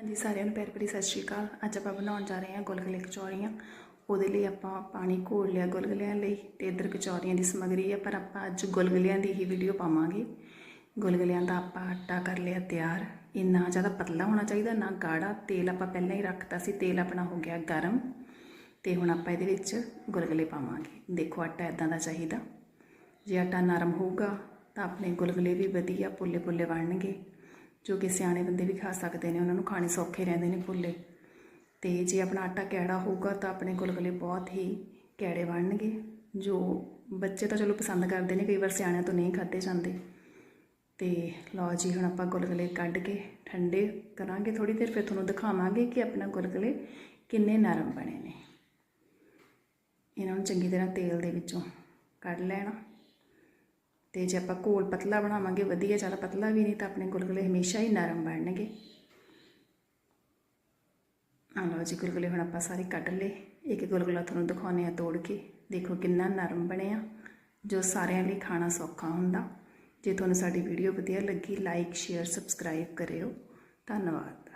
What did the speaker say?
ਹਾਂਜੀ, ਸਾਰਿਆਂ ਨੂੰ ਪਿਆਰ ਭਰੀ ਸਤਿ ਸ਼੍ਰੀ ਅਕਾਲ। ਅੱਜ ਆਪਾਂ ਬਣਾਉਣ ਜਾ ਰਹੇ ਹਾਂ ਗੁਲਗੁਲੇ ਕਚੌਰੀਆਂ। ਉਹਦੇ ਲਈ ਆਪਾਂ ਪਾਣੀ ਘੋਲ ਲਿਆ ਗੁਲਗੁਲਿਆਂ ਲਈ ਤੇ ਇੱਧਰ ਕਚੌਰੀਆਂ ਦੀ ਸਮੱਗਰੀ ਹੈ ਪਰ ਆਪਾਂ ਅੱਜ ਗੁਲਗੁਲਿਆਂ ਦੀ ਹੀ ਵੀਡੀਓ ਪਾਵਾਂਗੇ। ਗੁਲਗੁਲਿਆਂ ਦਾ ਆਪਾਂ ਆਟਾ ਕਰ ਲਿਆ ਤਿਆਰ। ਇਹ ਨਾ ਜ਼ਿਆਦਾ ਪਤਲਾ ਹੋਣਾ ਚਾਹੀਦਾ, ਨਾ ਗਾੜਾ। ਤੇਲ ਆਪਾਂ ਪਹਿਲਾਂ ਹੀ ਰੱਖਤਾ ਸੀ, ਤੇਲ ਆਪਣਾ ਹੋ ਗਿਆ ਗਰਮ। ਤੇ ਹੁਣ ਆਪਾਂ ਇਹਦੇ ਵਿੱਚ ਗੁਲਗੁਲੇ ਪਾਵਾਂਗੇ। ਦੇਖੋ ਆਟਾ ਇਦਾਂ ਦਾ ਚਾਹੀਦਾ। ਜੇ ਆਟਾ ਨਰਮ ਹੋਊਗਾ ਤਾਂ ਆਪਣੇ ਗੁਲਗੁਲੇ ਵੀ ਵਧੀਆ ਪੁੱਲੇ ਪੁੱਲੇ ਬਣਨਗੇ। ਜੋ ਕਿ ਸਿਆਣੇ ਬੰਦੇ ਵੀ ਖਾ ਸਕਦੇ ਨੇ, ਉਹਨਾਂ ਨੂੰ ਖਾਣੇ ਸੌਖੇ ਰਹਿੰਦੇ ਨੇ ਪੁੱਲੇ ਤੇ ਜੇ ਆਪਣਾ ਆਟਾ ਕੈੜਾ ਹੋਊਗਾ ਤਾਂ ਆਪਣੇ ਗੁਲਗੁਲੇ ਬਹੁਤ ਹੀ ਕੈੜੇ ਬਣਨਗੇ, ਜੋ ਬੱਚੇ ਤਾਂ ਚਲੋ ਪਸੰਦ ਕਰਦੇ ਨੇ, ਕਈ ਵਾਰ ਸਿਆਣਿਆਂ ਤੋਂ ਨਹੀਂ ਖਾਦੇ ਜਾਂਦੇ। ਤੇ ਲਓ ਜੀ, ਹੁਣ ਆਪਾਂ ਗੁਲਗੁਲੇ ਕੱਢ ਕੇ ਠੰਡੇ ਕਰਾਂਗੇ ਥੋੜੀ ਦੇਰ, ਫਿਰ ਤੁਹਾਨੂੰ ਦਿਖਾਵਾਂਗੇ ਕਿ ਆਪਣਾ ਗੁਲਗੁਲੇ ਕਿੰਨੇ ਨਰਮ ਬਣੇ ਨੇ। ਇਹਨਾਂ ਨੂੰ ਚੰਗੀ ਤਰ੍ਹਾਂ ਤੇਲ ਦੇ ਵਿੱਚੋਂ ਕੱਢ ਲੈਣਾ। ਤੇ ਜੇ ਆਪਾਂ ਘੋਲ ਪਤਲਾ ਬਣਾਵਾਂਗੇ, ਵਧੀਆ ਜ਼ਿਆਦਾ ਪਤਲਾ ਵੀ ਨਹੀਂ, ਤਾਂ ਆਪਣੇ ਗੁਲਗੁਲੇ ਹਮੇਸ਼ਾ ਹੀ ਨਰਮ ਬਣਨਗੇ। ਆ ਲਓ ਜੀ, ਗੁਲਗੁਲੇ ਹੁਣ ਆਪਾਂ ਸਾਰੇ ਕੱਢ ਲਏ। ਇੱਕ ਗੁਲਗੁਲਾ ਤੁਹਾਨੂੰ ਦਿਖਾਉਂਦੇ ਆ ਤੋੜ ਕੇ। ਦੇਖੋ ਕਿੰਨਾ ਨਰਮ ਬਣਿਆ। ਜੋ ਸਾਰਿਆਂ ਲਈ ਖਾਣਾ ਸੌਖਾ ਹੁੰਦਾ। ਜੇ ਤੁਹਾਨੂੰ ਸਾਡੀ ਵੀਡੀਓ ਵਧੀਆ ਲੱਗੀ ਲਾਈਕ ਸ਼ੇਅਰ ਸਬਸਕ੍ਰਾਈਬ ਕਰਿਓ। ਧੰਨਵਾਦ।